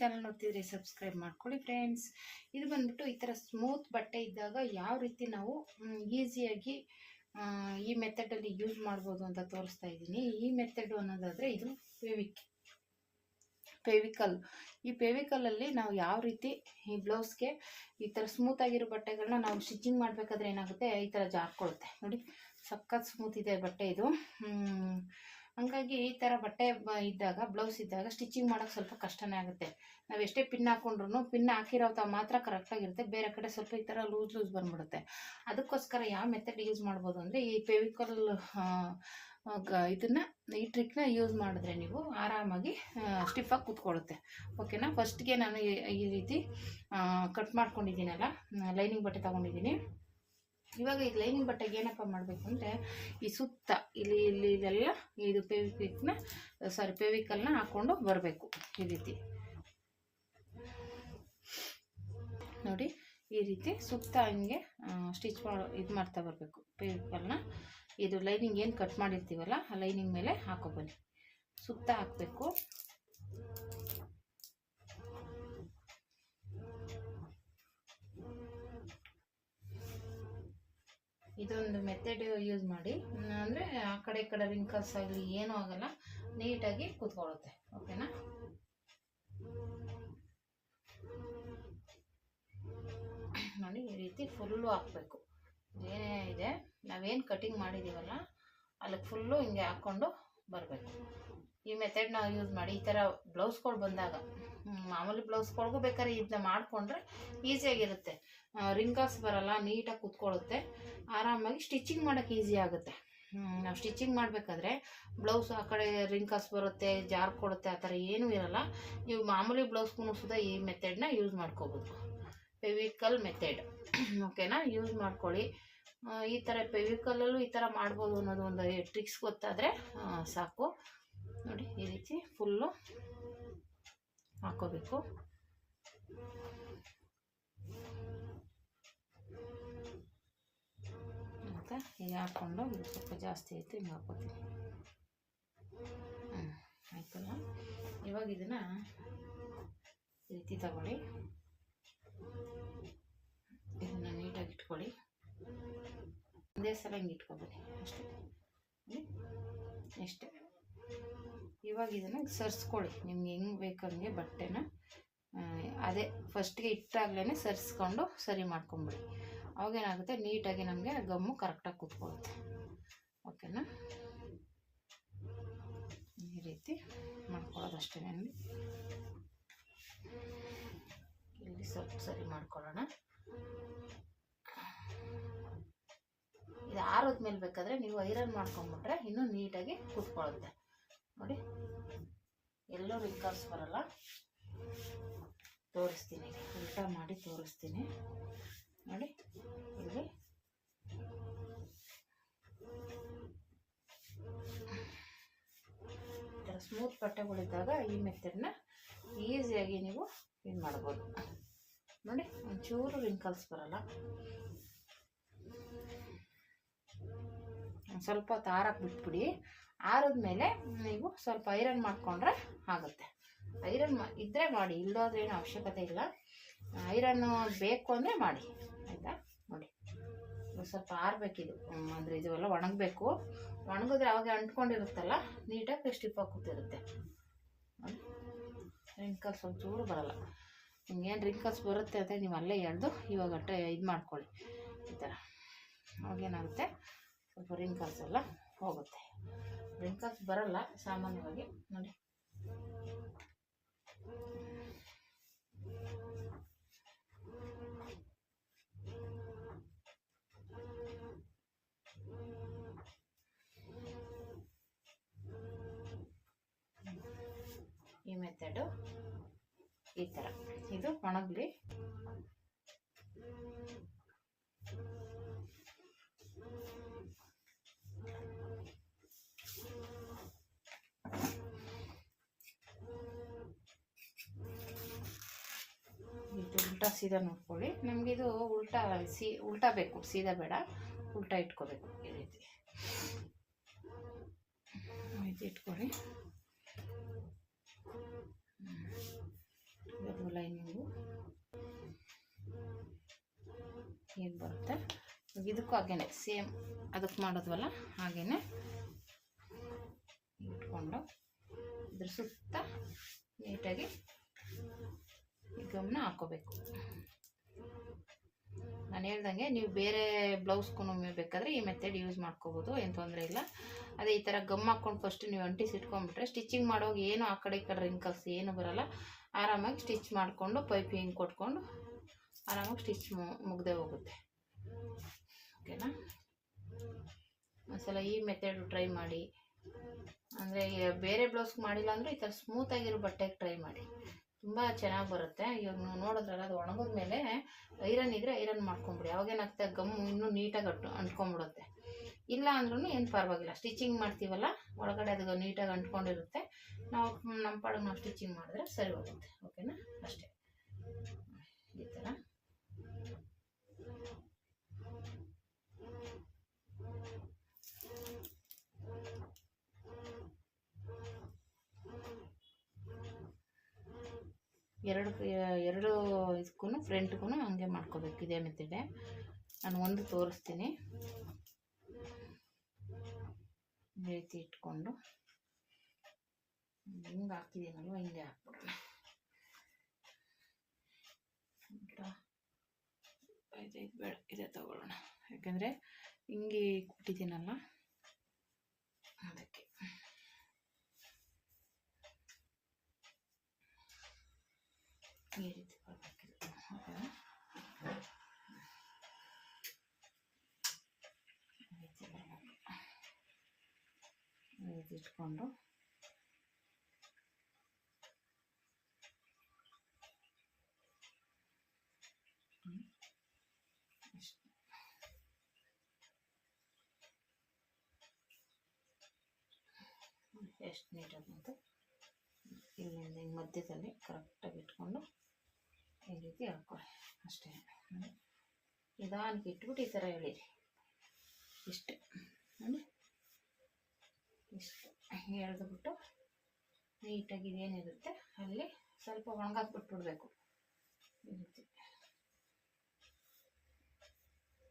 Channel ನೋಡ್ತಿದ್ರೆ subscribe ಮಾಡ್ಕೊಳ್ಳಿ friends ಇದು ಬಂದ್ಬಿಟ್ಟು ಈ ಥರ ಸ್ಮೂತ್ ಬಟ್ಟೆ ಇದ್ದಾಗ ಯಾವ ರೀತಿ ನಾವು ಈಸಿಯಾಗಿ ಈ ಮೆಥಡಲ್ಲಿ ಯೂಸ್ ಮಾಡ್ಬೋದು ಅಂತ ತೋರಿಸ್ತಾ ಇದ್ದೀನಿ. ಈ ಮೆಥಡು ಅನ್ನೋದಾದರೆ ಇದು ಫೆವಿಕ್ ಫೆವಿಕಲ್ ಈ ಫೆವಿಕಲಲ್ಲಿ ನಾವು ಯಾವ ರೀತಿ ಈ ಬ್ಲೌಸ್ಗೆ ಈ ಥರ ಸ್ಮೂತ್ ಆಗಿರೋ ಬಟ್ಟೆಗಳನ್ನ ನಾವು ಸ್ಟಿಚಿಂಗ್ ಮಾಡಬೇಕಾದ್ರೆ ಏನಾಗುತ್ತೆ? ಈ ಥರ ಜಾರ್ಕೊಳುತ್ತೆ. ನೋಡಿ, ಸಖತ್ ಸ್ಮೂತ್ ಇದೆ ಬಟ್ಟೆ ಇದು. ಹಂಗಾಗಿ ಈ ಥರ ಬಟ್ಟೆ ಇದ್ದಾಗ, ಬ್ಲೌಸ್ ಇದ್ದಾಗ ಸ್ಟಿಚಿಂಗ್ ಮಾಡೋಕ್ಕೆ ಸ್ವಲ್ಪ ಕಷ್ಟನೇ ಆಗುತ್ತೆ. ನಾವು ಎಷ್ಟೇ ಪಿನ್ ಹಾಕೊಂಡ್ರು ಪಿನ್ ಹಾಕಿರೋ ಮಾತ್ರ ಕರೆಕ್ಟಾಗಿರುತ್ತೆ ಬೇರೆ ಕಡೆ ಸ್ವಲ್ಪ ಈ ಥರ ಲೂಸ್ ಲೂಸ್ ಬಂದ್ಬಿಡುತ್ತೆ. ಅದಕ್ಕೋಸ್ಕರ ಯಾವ ಮೆಥಡ್ ಯೂಸ್ ಮಾಡ್ಬೋದು ಅಂದರೆ, ಈ ಫೆವಿಕಲ್ ಇದನ್ನು, ಈ ಟ್ರಿಕ್ನ ಯೂಸ್ ಮಾಡಿದ್ರೆ ನೀವು ಆರಾಮಾಗಿ ಸ್ಟಿಫಾಗಿ ಕೂತ್ಕೊಳ್ಳುತ್ತೆ. ಓಕೆನಾ ಫಸ್ಟ್ಗೆ ನಾನು ಈ ರೀತಿ ಕಟ್ ಮಾಡ್ಕೊಂಡಿದ್ದೀನಲ್ಲ ಲೈನಿಂಗ್ ಬಟ್ಟೆ ತೊಗೊಂಡಿದ್ದೀನಿ. ಇವಾಗ ಈ ಲೈನಿಂಗ್ ಬಟ್ಟೆಗೆ ಏನಪ್ಪ ಮಾಡಬೇಕು ಅಂದರೆ ಈ ಸುತ್ತ, ಇಲ್ಲಿ ಇಲ್ಲಿ, ಇಲ್ಲೆಲ್ಲ ಇದು ಪೆವಿಕ್ನ ಸಾರಿ ಪೆವಿಕಲ್ನ ಹಾಕ್ಕೊಂಡು ಬರಬೇಕು ಈ ರೀತಿ. ನೋಡಿ, ಈ ರೀತಿ ಸುತ್ತ ಹಂಗೆ ಸ್ಟಿಚ್ ಮಾಡೋ, ಇದು ಮಾಡ್ತಾ ಬರಬೇಕು ಪೆವಿಕಲ್ನ. ಇದು ಲೈನಿಂಗ್ ಏನು ಕಟ್ ಮಾಡಿರ್ತೀವಲ್ಲ, ಆ ಲೈನಿಂಗ್ ಮೇಲೆ ಹಾಕೋಬನ್ನಿ. ಸುತ್ತ ಹಾಕಬೇಕು. ಇದೊಂದು ಮೆಥಡ್ ಯೂಸ್ ಮಾಡಿ, ಅಂದರೆ ಆ ಕಡೆ ಈ ಕಡೆ ರಿಂಕಲ್ಸ್ ಆಗಲಿ ಏನೂ ಆಗಲ್ಲ, ನೀಟಾಗಿ ಕೂತ್ಕೊಳ್ಳುತ್ತೆ ಓಕೆನಾ ನೋಡಿ, ಈ ರೀತಿ ಫುಲ್ಲು ಹಾಕಬೇಕು. ಏನೇ ಇದೆ, ನಾವೇನು ಕಟಿಂಗ್ ಮಾಡಿದ್ದೀವಲ್ಲ ಅಲ್ಲಿ ಫುಲ್ಲು ಹಿಂಗೆ ಹಾಕ್ಕೊಂಡು ಬರಬೇಕು. ಈ ಮೆಥಡ್ ನಾವು ಯೂಸ್ ಮಾಡಿ ಈ ಥರ ಬ್ಲೌಸ್ಗಳು ಬಂದಾಗ ಮಾಮೂಲಿ ಬ್ಲೌಸ್ಗಳಿಗೂ ಬೇಕಾದ್ರೆ ಇದನ್ನ ಮಾಡಿಕೊಂಡ್ರೆ ಈಸಿಯಾಗಿರುತ್ತೆ ರಿಂಕಲ್ಸ್ ಬರಲ್ಲ ನೀಟಾಗಿ ಕೂತ್ಕೊಳ್ಳುತ್ತೆ. ಆರಾಮಾಗಿ ಸ್ಟಿಚಿಂಗ್ ಮಾಡೋಕ್ಕೆ ಈಸಿ ಆಗುತ್ತೆ. ನಾವು ಸ್ಟಿಚಿಂಗ್ ಮಾಡಬೇಕಾದ್ರೆ ಬ್ಲೌಸ್ ಆ ಕಡೆ ರಿಂಕಲ್ಸ್ ಬರುತ್ತೆ ಜಾರ್ ಕೊಡುತ್ತೆ, ಆ ಥರ ಏನೂ ಇರಲ್ಲ. ನೀವು ಮಾಮೂಲಿ ಬ್ಲೌಸ್ಗೂ ಸುದ ಈ ಮೆಥಡ್ನ ಯೂಸ್ ಮಾಡ್ಕೋಬೋದು. ಪೆವಿಕಲ್ ಮೆಥಡ್ ಓಕೆನಾ ಯೂಸ್ ಮಾಡ್ಕೊಳ್ಳಿ. ಈ ಥರ ಪೆವಿಕಲಲ್ಲೂ ಈ ಥರ ಮಾಡ್ಬೋದು ಅನ್ನೋದು ಒಂದು ಟ್ರಿಕ್ಸ್ ಗೊತ್ತಾದರೆ ಸಾಕು. ನೋಡಿ, ಈ ರೀತಿ ಫುಲ್ಲು ಹಾಕೋಬೇಕು. ಮತ್ತು ಹೀಗೆ ಹಾಕ್ಕೊಂಡು ಇದು ಸ್ವಲ್ಪ ಜಾಸ್ತಿ ಐತೆ ಹಿಂಗೆ ಹಾಕೋತೀನಿ. ಹ್ಞೂ ಆಯ್ತಲ್ಲ? ಇವಾಗ ಇದನ್ನು ಈ ರೀತಿ ತಗೊಳ್ಳಿ. ಇದನ್ನು ನೀಟಾಗಿ ಇಟ್ಕೊಳ್ಳಿ. ಒಂದೇ ಸಲ ಹಿಂಗೆ ಇಟ್ಕೊಬೇಡಿ, ಅಷ್ಟೇ. ಹ್ಮ್? ಇವಾಗ ಇದನ್ನು ಸರ್ಸ್ಕೊಳ್ಳಿ. ನಿಮ್ಗೆ ಹೆಂಗೆ ಬೇಕಂಗೆ ಬಟ್ಟೆನ ಅದೇ ಫಸ್ಟ್ಗೆ ಇಟ್ಟಾಗಲೇ ಸರಿಸ್ಕೊಂಡು ಸರಿ ಮಾಡ್ಕೊಂಬಿಡಿ. ಅವಾಗೇನಾಗುತ್ತೆ ನೀಟಾಗಿ ನಮಗೆ ಗಮ್ಮು ಕರೆಕ್ಟಾಗಿ ಕೂತ್ಕೊಳ್ಳುತ್ತೆ. ಓಕೆನಾ? ಈ ರೀತಿ ಮಾಡ್ಕೊಳ್ಳೋದು ಅಷ್ಟೇ ಇಲ್ಲಿ ಸ್ವಲ್ಪ ಸರಿ ಮಾಡ್ಕೊಳ್ಳೋಣ. ಇದು ಆರೋದ್ಮೇಲೆ ಬೇಕಾದರೆ ನೀವು ಐರನ್ ಮಾಡ್ಕೊಂಬಿಟ್ರೆ ಇನ್ನೂ ನೀಟಾಗಿ ಕೂತ್ಕೊಳ್ಳುತ್ತೆ. ನೋಡಿ. ಎಲ್ಲೂ ರಿಂಕಲ್ಸ್ ಬರಲ್ಲ. ತೋರಿಸ್ತೀನಿ. ಊಟ ಮಾಡಿ ತೋರಿಸ್ತೀನಿ. ನೋಡಿ. ಇಲ್ಲಿ. ಸ್ಮೂತ್ ಬಟ್ಟೆಗಳಿದ್ದಾಗ ಈ ಮೆಥಡ್ನ ಈಸಿಯಾಗಿ ನೀವು ಇದು ಮಾಡ್ಬೋದು. ನೋಡಿ, ಒಂಚೂರು ರಿಂಕಲ್ಸ್ ಬರಲ್ಲ. ಸ್ವಲ್ಪ ಹೊತ್ತು ಆರಕ್ಕೆ ಆರಿದ್ಮೇಲೆ ನೀವು ಸ್ವಲ್ಪ ಐರನ್ ಮಾಡಿಕೊಂಡ್ರೆ ಆಗುತ್ತೆ. ಐರನ್ ಮಾ ಇದ್ದರೆ ಮಾಡಿ ಇಲ್ಲದ್ರೆ ಏನು ಅವಶ್ಯಕತೆ ಇಲ್ಲ. ಐರನ್ನು ಬೇಕು ಅಂದರೆ ಮಾಡಿ, ಆಯಿತಾ? ನೋಡಿ. ಸ್ವಲ್ಪ ಆರಬೇಕಿದು. ಅಂದರೆ ಇದು ಎಲ್ಲ ಒಣಗಬೇಕು. ಒಣಗಿದ್ರೆ ಅವಾಗ ಅಂಟ್ಕೊಂಡಿರುತ್ತಲ್ಲ, ನೀಟಾಗಿ ಸ್ಟಿಪ್ಪಾಗಿ ಕೂತಿರುತ್ತೆ. ರಿಂಕಲ್ಸ್ ಚೂರು ಬರಲ್ಲ. ನಿಮ್ಗೇನು ರಿಂಕಲ್ಸ್ ಬರುತ್ತೆ ಅಂದರೆ ನೀವು ಅಲ್ಲೇ ಎಳೆದು ಇವಾಗ ಇದು ಮಾಡ್ಕೊಳ್ಳಿ. ಈ ಥರ ಅವಾಗೇನಾಗುತ್ತೆ ಸ್ವಲ್ಪ ರಿಂಕಲ್ಸ್ ಎಲ್ಲ ಹೋಗುತ್ತೆ. ರಿಂಕಲ್ಸ್ ಬರಲ್ಲ ಸಾಮಾನ್ಯವಾಗಿ. ನೋಡಿ. ಈ ಮೆಥಡು ಈ ಥರ ಇದು ಒಣಗಲಿ ಇದು ಉಲ್ಟಾ ಸೀದಾ ನೋಡ್ಕೊಳ್ಳಿ. ನಮಗೆ ಇದು ಉಲ್ಟಾ ಸಿ, ಉಲ್ಟಾ ಬೇಕು, ಸೀದಾ ಬೇಡ. ಉಲ್ಟಾ ಇಟ್ಕೋಬೇಕು ಈ ರೀತಿ. ಇಟ್ಕೊಳ್ಳಿ. ಲೈನಿಂಗು. ಏನು ಬರುತ್ತೆ? ಇದಕ್ಕೂ ಹಾಗೇನೆ, ಸೇಮ್ ಅದಕ್ಕೆ ಮಾಡೋದ್ವಲ್ಲ, ಹಾಗೇನೆ ಇಟ್ಕೊಂಡು ಇದ್ರ ಸುತ್ತ ನೀಟಾಗಿ ಗಮ್ನ ಹಾಕೋಬೇಕು ನಾನು ಹೇಳ್ದಂಗೆ ನೀವು ಬೇರೆ ಬ್ಲೌಸ್ಗೂ ಬೇಕಾದರೆ ಈ ಮೆಥಡ್ ಯೂಸ್ ಮಾಡ್ಕೋಬೋದು, ಏನು ತೊಂದರೆ ಇಲ್ಲ. ಅದೇ ಈ ಥರ ಗಮ್ ಹಾಕ್ಕೊಂಡು ಫಸ್ಟ್ ನೀವು ಅಂಟಿಸಿ ಇಟ್ಕೊಂಡ್ಬಿಟ್ರೆ ಸ್ಟಿಚಿಂಗ್ ಮಾಡೋವಾಗ ಏನು ಆ ಕಡೆ ಈ ಕಡೆ ರಿಂಕಲ್ಸ್ ಏನು ಬರಲ್ಲ. ಆರಾಮಾಗಿ ಸ್ಟಿಚ್ ಮಾಡಿಕೊಂಡು ಪೈಪಿಂಗ್ ಕೊಟ್ಕೊಂಡು ಆರಾಮಾಗಿ ಸ್ಟಿಚ್ ಮುಗ್ದೇ ಹೋಗುತ್ತೆ. ಓಕೆನಾ? ಒಂದ್ಸಲ ಈ ಮೆಥಡ್ ಟ್ರೈ ಮಾಡಿ. ಅಂದರೆ ಬೇರೆ ಬ್ಲೌಸ್ಗೆ ಮಾಡಿಲ್ಲ ಅಂದರೆ ಈ ಥರ ಸ್ಮೂತಾಗಿರೋ ಬಟ್ಟೆಗೆ ಟ್ರೈ ಮಾಡಿ. ತುಂಬ ಚೆನ್ನಾಗಿ ಬರುತ್ತೆ. ಇವಾಗ ನೀವು ನೋಡಿದ್ರಲ್ಲ ಅದು ಒಣಗಿದ ಮೇಲೆ ಐರನ್ ಇದ್ರೆ ಐರನ್ ಮಾಡ್ಕೊಂಬಿಡಿ. ಅವಾಗೇನಾಗ್ತದೆ ಗಮ್ಮು ಇನ್ನೂ ನೀಟಾಗಿ ಅಟ್ಟು ಅಂಟ್ಕೊಂಬಿಡುತ್ತೆ. ಇಲ್ಲ ಅಂದ್ರೂ ಏನು ಪರವಾಗಿಲ್ಲ. ಸ್ಟಿಚಿಂಗ್ ಮಾಡ್ತೀವಲ್ಲ ಒಳಗಡೆ ಅದು ನೀಟಾಗಿ ಅಂಟ್ಕೊಂಡಿರುತ್ತೆ. ನಾವು ನಮ್ಮ ಪಾಡಿಗೆ ನಾವು ಸ್ಟಿಚಿಂಗ್ ಮಾಡಿದ್ರೆ ಸರಿ ಹೋಗುತ್ತೆ. ಓಕೆನಾ? ಅಷ್ಟೇ. ಈ ಥರ ಎರಡು ಎರಡು ಇದಕ್ಕೂ ಫ್ರಂಟ್ಗೂ ಹಂಗೆ ಮಾಡ್ಕೋಬೇಕು. ಇದೇ ಮೆಥಡೆ ನಾನು ಒಂದು ತೋರಿಸ್ತೀನಿ. ರೀತಿ ಇಟ್ಕೊಂಡು. ಹಿಂಗೆ ಹಾಕಿದ್ದೀನಲ್ವ ಹಿಂಗೆ ಹಾಕ್ಬಿಡೋಣ ಬೇಡ. ಇದೇ ತಗೊಳ್ಳೋಣ. ಯಾಕೆಂದರೆ ಹಿಂಗೆ ಕೊಟ್ಟಿದ್ದೀನಲ್ಲ ಅದಕ್ಕೆ ಈ ರೀತಿ ಬರಬೇಕಿದೆ ಓಕೆನಾ ಈ ರೀತಿ ಬರಬೇಕು ಈ ರೀತಿ ಇಟ್ಕೊಂಡು ಹ್ಮ್. ಇಷ್ಟು. ಎಷ್ಟು ನೀಟಾಗಿ ಬಂತು ಇಲ್ಲಿಂದ ಹಿಂಗೆ ಮಧ್ಯದಲ್ಲಿ ಕರೆಕ್ಟಾಗಿ ಇಟ್ಕೊಂಡು ಈ ರೀತಿ ಹಾಕ್ಕೊಳ್ಳಿ ಅಷ್ಟೇ. ನಿಧಾನಕ್ಕೆ ಇಟ್ಬಿಟ್ಟು ಈ ಥರ ಎಳೀರಿ. ಇಷ್ಟು. ಅಂದರೆ ಇಷ್ಟು. ಎಳೆದ್ಬಿಟ್ಟು ನೀಟಾಗಿ ಇದೇನಿರುತ್ತೆ, ಅಲ್ಲಿ ಸ್ವಲ್ಪ ಒಣಗಾಕ್ಬಿಟ್ಬಿಡ್ಬೇಕು. ಈ ರೀತಿ.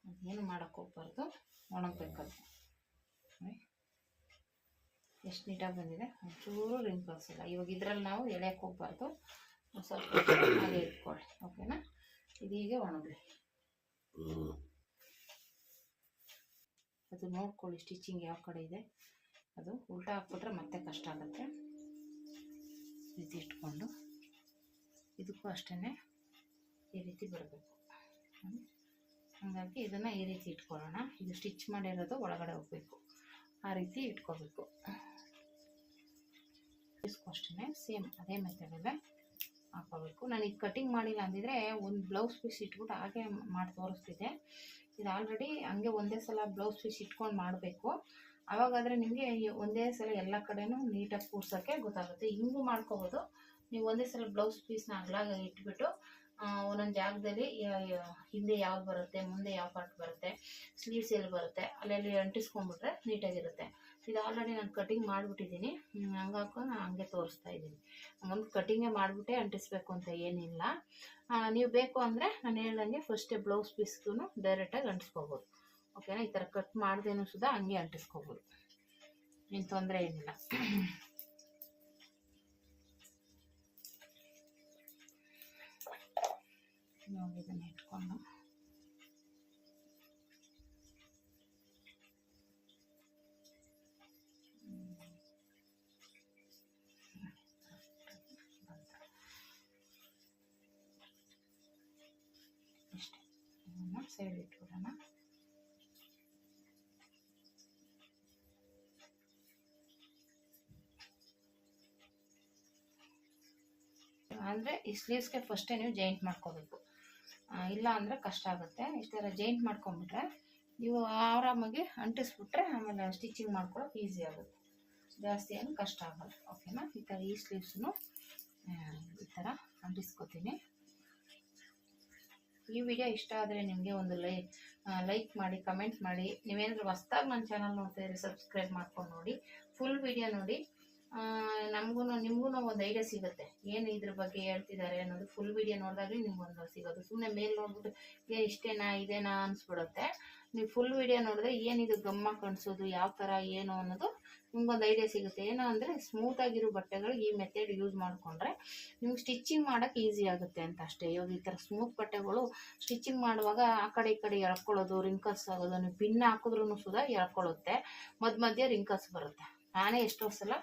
ಅದೇನು ಮಾಡೋಕ್ಕೆ ಹೋಗ್ಬಾರ್ದು? ಒಣಗಬೇಕದು. ಎಷ್ಟು ನೀಟಾಗಿ ಬಂದಿದೆ? ಒಂಚೂರು ರಿಂಕಲ್ಸ್ ಇಲ್ಲ. ಇವಾಗ ಇದರಲ್ಲಿ ನಾವು ಎಳೆಯಕ್ಕೆ ಹೋಗ್ಬಾರ್ದು. ಸ್ವಲ್ಪ ಹಾಗೆ ಇಟ್ಕೊಳ್ಳಿ ಓಕೆನಾ ಇದೀಗ ಒಣಗಲಿ. ಅದು ನೋಡ್ಕೊಳ್ಳಿ ಸ್ಟಿಚಿಂಗ್ ಯಾವ ಕಡೆ ಇದೆ. ಅದು ಉಲ್ಟಾ ಹಾಕ್ಬಿಟ್ರೆ ಮತ್ತೆ ಕಷ್ಟ ಆಗುತ್ತೆ. ರೀತಿ ಇಟ್ಕೊಂಡು. ಇದಕ್ಕೂ ಅಷ್ಟೇ ಈ ರೀತಿ ಬರಬೇಕು. ಹಾಗಾಗಿ ಇದನ್ನು ಈ ರೀತಿ ಇಟ್ಕೊಳ್ಳೋಣ. ಇದು ಸ್ಟಿಚ್ ಮಾಡಿರೋದು ಒಳಗಡೆ ಹೋಗಬೇಕು. ಆ ರೀತಿ ಇಟ್ಕೋಬೇಕು. ಇದಕ್ಕೂ ಅಷ್ಟೇ ಸೇಮ್ ಅದೇ ಮೆಥಡಲ್ಲೇ ಹಾಕೋಬೇಕು ನಾನು ಇದು ಕಟಿಂಗ್ ಮಾಡಿಲ್ಲ ಅಂದಿದ್ರೆ ಒಂದು ಬ್ಲೌಸ್ ಪೀಸ್ ಇಟ್ಬಿಟ್ಟು ಹಾಗೆ ಮಾಡಿ ತೋರಿಸ್ತಿದ್ದೆ. ಇದು ಆಲ್ರೆಡಿ ಹಂಗೆ ಒಂದೇ ಸಲ ಬ್ಲೌಸ್ ಪೀಸ್ ಇಟ್ಕೊಂಡು ಮಾಡಬೇಕು. ಅವಾಗಾದರೆ ನಿಮಗೆ ಒಂದೇ ಸಲ ಎಲ್ಲ ಕಡೆನೂ ನೀಟಾಗಿ ಕೂರ್ಸೋಕ್ಕೆ ಗೊತ್ತಾಗುತ್ತೆ. ಹಿಂಗೂ ಮಾಡ್ಕೋಬೋದು. ನೀವು ಒಂದೇ ಸಲ ಬ್ಲೌಸ್ ಪೀಸ್ನ ಅಗ್ಲಾಗ ಇಟ್ಬಿಟ್ಟು ಒಂದೊಂದು ಜಾಗದಲ್ಲಿ ಹಿಂದೆ ಯಾವ್ದು ಬರುತ್ತೆ, ಮುಂದೆ ಯಾವ ಪಾರ್ಟ್ ಬರುತ್ತೆ ಸ್ಲೀವ್ಸ್ ಎಲ್ಲಿ ಬರುತ್ತೆ, ಅಲ್ಲೆಲ್ಲಿ ಅಂಟಿಸ್ಕೊಂಡ್ಬಿಟ್ರೆ ನೀಟಾಗಿರುತ್ತೆ. ಇದು ಆಲ್ರೆಡಿ ನಾನು ಕಟಿಂಗ್ ಮಾಡಿಬಿಟ್ಟಿದ್ದೀನಿ. ಹಂಗಾಕೋ ನಾನು ಹಂಗೆ ತೋರಿಸ್ತಾ ಇದ್ದೀನಿ. ಹಂಗಂದು ಕಟಿಂಗೇ ಮಾಡಿಬಿಟ್ಟೆ, ಅಂಟಿಸ್ಬೇಕು ಅಂತ ಏನಿಲ್ಲ. ನೀವು ಬೇಕು ಅಂದರೆ ನಾನು ಹೇಳ್ದಂಗೆ ಫಸ್ಟೇ ಬ್ಲೌಸ್ ಪೀಸ್ಗೂ ಡೈರೆಕ್ಟಾಗಿ ಅಂಟಿಸ್ಕೋಬೋದು. ಓಕೆನಾ ಈ ಥರ ಕಟ್ ಮಾಡ್ದೇನು ಸುಧಾ ಹಂಗೆ ಅಂಟಿಸ್ಕೋಬೋದು. ಏನು ತೊಂದರೆ ಏನಿಲ್ಲ. ಇಟ್ಕೊಂಡು. ಸೈಡ್ ಇಟ್ಬಿಡೋಣ ಅಂದರೆ ಈ ಸ್ಲೀವ್ಸ್ಗೆ ಫಸ್ಟೇ ನೀವು ಜಾಯಿಂಟ್ ಮಾಡ್ಕೋಬೇಕು. ಇಲ್ಲ ಅಂದರೆ ಕಷ್ಟ ಆಗುತ್ತೆ. ಇಷ್ಟೆಲ್ಲ ಜಾಯಿಂಟ್ ಮಾಡ್ಕೊಂಬಿಟ್ರೆ ನೀವು ಆರಾಮಾಗಿ ಅಂಟಿಸ್ಬಿಟ್ರೆ ಆಮೇಲೆ ಸ್ಟಿಚಿಂಗ್ ಮಾಡ್ಕೊಳಕ್ಕೆ ಈಸಿ ಆಗುತ್ತೆ. ಜಾಸ್ತಿ ಏನು ಕಷ್ಟ ಆಗಲ್ಲ. ಓಕೆನಾ ಈ ಥರ ಈ ಸ್ಲೀವ್ಸನ್ನು ಈ ಥರ ಅಂಟಿಸ್ಕೊತೀನಿ. ಈ ವಿಡಿಯೋ ಇಷ್ಟ ಆದರೆ ನಿಮಗೆ ಒಂದು ಲೈ ಲೈಕ್ ಮಾಡಿ ಕಮೆಂಟ್ ಮಾಡಿ. ನೀವೇನಾದರೂ ಹೊಸ್ದಾಗಿ ನನ್ನ ಚಾನಲ್ ನೋಡ್ತಾ ಇದ್ರೆ ಸಬ್ಸ್ಕ್ರೈಬ್ ಮಾಡ್ಕೊಂಡು ನೋಡಿ. ಫುಲ್ ವಿಡಿಯೋ ನೋಡಿ. ನಮಗೂ ನಿಮಗೂ ಒಂದು ಐಡಿಯಾ ಸಿಗುತ್ತೆ. ಏನು ಇದ್ರ ಬಗ್ಗೆ ಹೇಳ್ತಿದ್ದಾರೆ ಅನ್ನೋದು ಫುಲ್ ವಿಡಿಯೋ ನೋಡಿದಾಗಲೇ ನಿಮ್ಗೊಂದು ಸಿಗೋದು. ಸುಮ್ಮನೆ ಮೇಲೆ ನೋಡ್ಬಿಟ್ಟು, ಏ, ಇಷ್ಟೇನಾ, ಇದೇನಾ? ಅನ್ಸ್ಬಿಡುತ್ತೆ. ನೀವು ಫುಲ್ ವಿಡಿಯೋ ನೋಡಿದ್ರೆ ಏನಿದು ಗಮ್ಮ ಕಾಣಿಸೋದು, ಯಾವ ಥರ ಏನು ಅನ್ನೋದು ನಿಮ್ಗೊಂದು ಐಡಿಯಾ ಸಿಗುತ್ತೆ. ಏನೋ ಅಂದರೆ ಸ್ಮೂತಾಗಿರೋ ಬಟ್ಟೆಗಳು ಈ ಮೆಥಡ್ ಯೂಸ್ ಮಾಡಿಕೊಂಡ್ರೆ ನಿಮ್ಗೆ ಸ್ಟಿಚಿಂಗ್ ಮಾಡೋಕ್ಕೆ ಈಸಿ ಆಗುತ್ತೆ ಅಂತ ಅಷ್ಟೇ. ಇವಾಗ ಈ ಥರ ಸ್ಮೂತ್ ಬಟ್ಟೆಗಳು ಸ್ಟಿಚಿಂಗ್ ಮಾಡುವಾಗ ಆ ಕಡೆ ಈ ಕಡೆ ಎಳ್ಕೊಳ್ಳೋದು ರಿಂಕಲ್ಸ್ ಆಗೋದು, ನೀವು ಪಿನ್ ಹಾಕಿದ್ರೂ ಸುಧಾ ಎಳ್ಕೊಳ್ಳುತ್ತೆ. ಮಧ್ಯ ಮಧ್ಯೆ ರಿಂಕಲ್ಸ್ ಬರುತ್ತೆ. ನಾನೇ ಎಷ್ಟೋ ಸಲ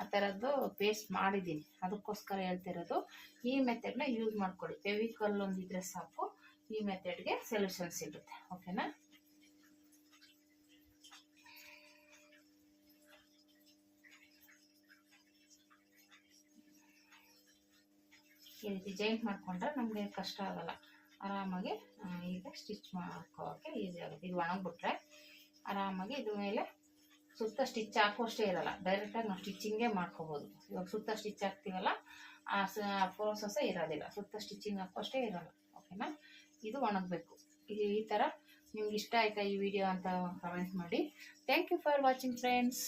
ಆ ಥರದ್ದು ಪೇಸ್ಟ್ ಮಾಡಿದ್ದೀನಿ. ಅದಕ್ಕೋಸ್ಕರ ಹೇಳ್ತಿರೋದು ಈ ಮೆಥಡ್ನ ಯೂಸ್ ಮಾಡ್ಕೊಳ್ಳಿ. ಫೆವಿಕಲ್ ಒಂದಿದ್ರೆ ಸಾಕು, ಈ ಮೆಥಡ್ಗೆ ಸೊಲ್ಯೂಷನ್ ಸಿಗುತ್ತೆ. ಓಕೆನಾ ಈ ರೀತಿ ಜಾಯಿಂಟ್ ಮಾಡ್ಕೊಂಡ್ರೆ ನಮಗೆ ಕಷ್ಟ ಆಗಲ್ಲ. ಆರಾಮಾಗಿ ಈಗ ಸ್ಟಿಚ್ ಮಾಡ್ಕೋಕ್ಕೆ ಈಸಿ ಆಗುತ್ತೆ. ಇದು ಒಣಗಿಬಿಟ್ರೆ ಆರಾಮಾಗಿ ಇದ್ರ ಮೇಲೆ ಸುತ್ತ ಸ್ಟಿಚ್ ಹಾಕೋಷ್ಟೇ ಇರಲ್ಲ. ಡೈರೆಕ್ಟಾಗಿ ನಾವು ಸ್ಟಿಚ್ಚಿಂಗೇ ಮಾಡ್ಕೋಬೋದು. ಇವಾಗ ಸುತ್ತ ಸ್ಟಿಚ್ ಹಾಕ್ತೀವಲ್ಲ, ಆ ಪ್ರೋಸೆಸ್ ಇರೋದಿಲ್ಲ. ಸುತ್ತ ಸ್ಟಿಚಿಂಗ್ ಹಾಕೋಷ್ಟೇ ಇರಲ್ಲ. ಓಕೆನಾ ಇದು ಒಣಗಬೇಕು. ಈ ಥರ ನಿಮ್ಗೆ ಇಷ್ಟ ಆಯ್ತಾ ಈ ವಿಡಿಯೋ ಅಂತ ಕಮೆಂಟ್ ಮಾಡಿ. Thank you for watching friends